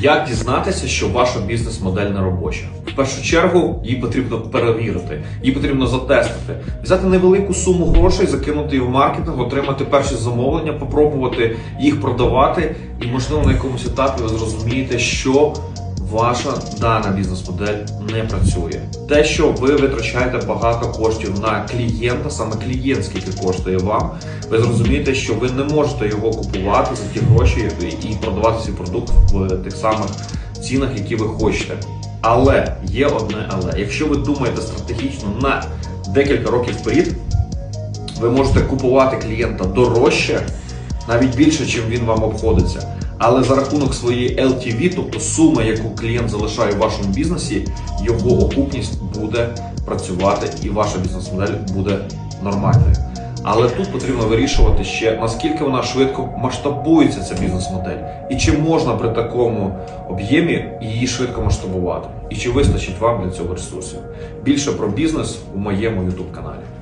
Як дізнатися, що ваша бізнес-модель не робоча? В першу чергу її потрібно перевірити, її потрібно затестити, взяти невелику суму грошей, закинути її в маркетинг, отримати перші замовлення, попробувати їх продавати, і можливо на якомусь етапі ви зрозумієте, що ваша дана бізнес-модель не працює. Те, що ви витрачаєте багато коштів на клієнта, саме клієнт скільки коштує вам, ви зрозумієте, що ви не можете його купувати за ті гроші і продавати свій продукт в тих самих цінах, які ви хочете. Але є одне але. Якщо ви думаєте стратегічно на декілька років вперед, ви можете купувати клієнта дорожче, навіть більше, чим він вам обходиться. Але за рахунок своєї LTV, тобто суми, яку клієнт залишає в вашому бізнесі, його окупність буде працювати і ваша бізнес-модель буде нормальною. Але тут потрібно вирішувати ще наскільки вона швидко масштабується ця бізнес-модель, і чи можна при такому об'ємі її швидко масштабувати, і чи вистачить вам для цього ресурсів. Більше про бізнес у моєму YouTube каналі.